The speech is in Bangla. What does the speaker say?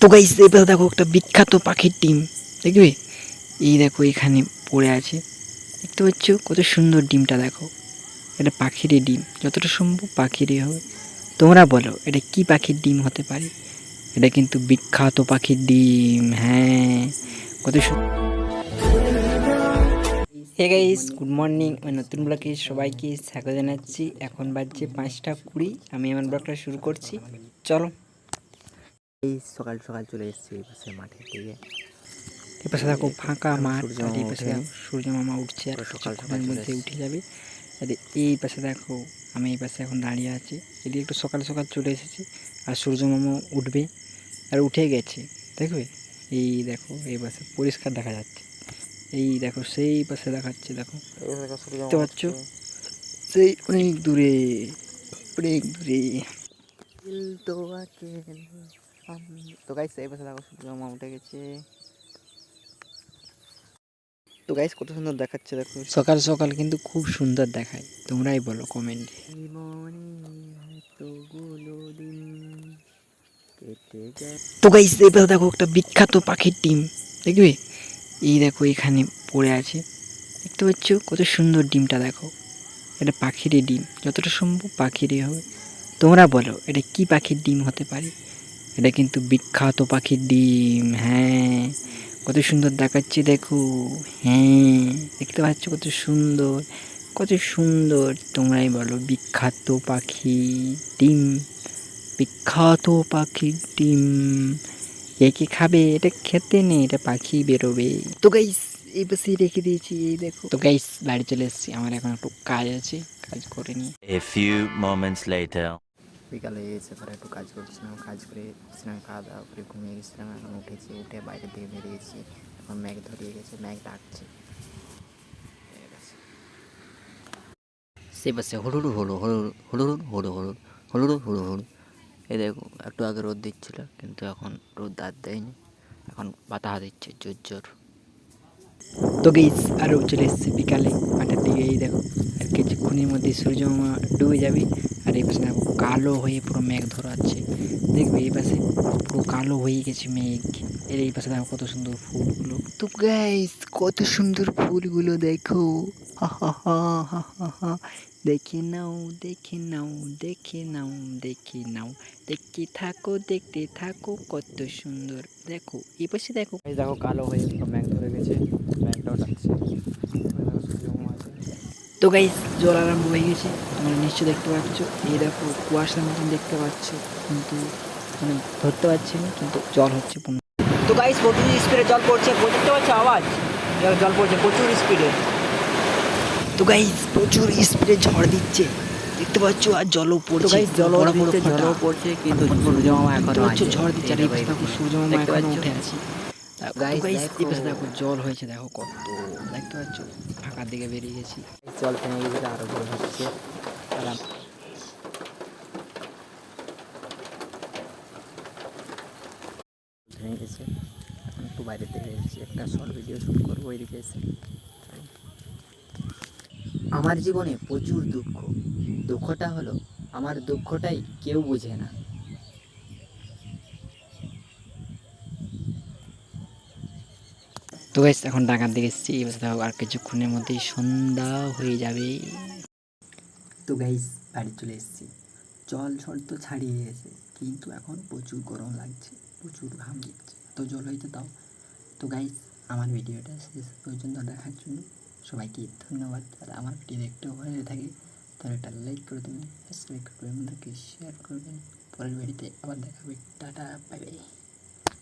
তো গাইস এবার দেখো একটা বিখ্যাত পাখির ডিম, দেখবে? এই দেখো, এখানে পড়ে আছে। দেখতে পাচ্ছ? কত সুন্দর ডিমটা দেখো। এটা পাখিরই ডিম, যতটা সম্ভব পাখিরই হবে। তোমরা বলো, এটা কি পাখির ডিম হতে পারে? এটা কিন্তু বিখ্যাত পাখির ডিম হ্যাঁ। কত সুন্দর হে গাইস গুড মর্নিং আমি নতুন ব্লগে সবাইকে স্বাগত জানাচ্ছি। এখন বাজছে পাঁচটা কুড়ি। আমি আমার ব্লগটা শুরু করছি। চলো। এই সকাল সকাল চলে এসেছি এই পাশে মাঠের দিকে। এই পাশে দেখো ফাঁকা মাঠ আর এই পাশে দেখো সূর্য মামা উঠছে আর সকাল কিছুক্ষণের সকাল মধ্যে উঠে যাবে। আর এই পাশে দেখো আমি এই পাশে এখন দাঁড়িয়ে আছি। এদিকে একটু সকাল সকাল চলে এসেছি আর সূর্য মামা উঠবে আর উঠে গেছে। দেখবে? এই দেখো এই পাশে পরিষ্কার দেখা যাচ্ছে। এই দেখো সেই পাশে দেখাচ্ছে দেখো। দেখতে পাচ্ছ? সেই অনেক দূরে অনেক দূরে। তো গাইস এই পাশে দেখো সূর্য মামা উঠে গেছে। তো গাইস কত সুন্দর দেখাচ্ছে দেখো। সকাল সকাল কিন্তু খুব সুন্দর দেখায় তোমরাই বলো কমেন্টে তো গাইস এবার দেখো একটা বিখ্যাত পাখির ডিম দেখবে? এই দেখো এখানে পড়ে আছে। দেখতে পাচ্ছ? কত সুন্দর ডিমটা দেখো। এটা পাখিরই ডিম যতটা সম্ভব পাখিরই হবে। তোমরা বলো এটা কি পাখির ডিম হতে পারে? এটা কিন্তু বিখ্যাত পাখির ডিম হ্যাঁ। কত সুন্দর দেখাচ্ছে, দেখো। হ্যাঁ দেখতে পাচ্ছ কত সুন্দর। কত সুন্দর, তোমরাই বলো, বিখ্যাত পাখি ডিম। বিখ্যাত পাখির ডিম। কে কে খাবে? এটা খেতে নেই, এটা পাখি বেরোবে। তো গাইস এই পাশে রেখে দিয়েছি, এই দেখো। তো গাইস বাড়ি চলে এসেছি, আমার এখন একটু কাজ আছে, কাজ করে নি A few moments later. বিকালে এসে পরে একটু কাজ করছিলাম কাজ করে এসেছিলাম খাওয়া দাওয়া করে ঘুমিয়ে গেছিলাম এখন উঠেছি উঠে বাইরের দিকে বেরিয়েছি এখন ম্যাগ ধরিয়ে গেছে ম্যাগ ডাকছে। সে পাশে হুড়ুড়ু হুড়ু হুড়ু হুড়ুড়ু হুড়ু হুড়ু হুড়ুড়ু হুড়ু হুড়ু এই দেখো একটু আগে রোদ দিচ্ছিল কিন্তু এখন রোদ আর দেয়নি এখন বাতাস দিচ্ছে জোর জোর। তো গাইস আরও চলে এসেছি বিকালে আটটার দিকে এই দেখো। কিছুক্ষণের মধ্যে সূর্য ডুবে যাবে আর এই পাশে দেখো কালো হয়ে পুরো মেঘ ধরাচ্ছে দেখবে এই পাশে পুরো কালো হয়ে গেছে মেঘ। এর এই পাশে দেখো কত সুন্দর ফুলগুলো। তো গাইস কত সুন্দর ফুলগুলো দেখো। হা হা হা হা হা হা। দেখে নাও দেখে নাও দেখে নাও দেখে নাও। দেখতে থাকো দেখতে থাকো কত সুন্দর। দেখো এই পাশে দেখো। দেখো কালো হয়ে পুরো ম্যাগ ধরে গেছে ম্যাগটাও ডাকছে। তো গাইস জল আরম্ভ হয়ে গেছে। তোমরা নিশ্চয় দেখতে পাচ্ছ। এই দেখো কুয়াশার মতন দেখতে পাচ্ছ। কিন্তু মানে ধরতে পারছি না কিন্তু জল হচ্ছে পূর্ণ তো গাইস প্রচুর স্পিডে জল পড়ছে। দেখতে পাচ্ছ আওয়াজ? জল জল পড়ছে প্রচুর স্পিডে তো গাইস প্রচুর স্পিডে ঝড় দিচ্ছে। দেখতে পাচ্ছ আর জলও পড়ছে। গাইস জল বড় বড় দিচ্ছে ফোঁটা। পড়ছে কিন্তু সূর্য মামা দেখতে আছে ঝড় দিচ্ছে। আর এই পাশে দেখো সূর্য মামা দেখতে উঠে আছে। দেখো। জল হয়েছে দেখো কত। দেখতে পাচ্ছ? ফাঁকার দিকে বেরিয়ে গেছি। জল আরও হচ্ছে। থেমে গেছে। এখন একটু বাইরে থেকে এসেছি। একটা শর্ট ভিডিও শুট করব ওইদিকে এসে। আমার জীবনে প্রচুর দুঃখ। দুঃখটা হলো আমার দুঃখটাই কেউ বোঝে না। তো গাইস এখন ঢাকার দিকে এসেছি। এবার দেখো আর কিছুক্ষণের মধ্যেই সন্ধ্যা হয়ে যাবে। তো গাইস বাড়ি চলে এসেছি। জল ঝড় তো ছাড়িয়ে গেছে, কিন্তু এখন প্রচুর গরম লাগছে, প্রচুর ঘাম দিচ্ছে তো জল হইতে দাও তো গাইস আমার ভিডিওটা শেষ পর্যন্ত দেখার জন্য সবাইকে ধন্যবাদ। আর আমার ভিডিও দেখতেও ভালো থাকে, তাহলে একটা লাইক করে দেবেন সাবস্ক্রাইব করবেন আমাদেরকে শেয়ার করবেন পরের ভিডিওতে আবার দেখাবে। Tata bye bye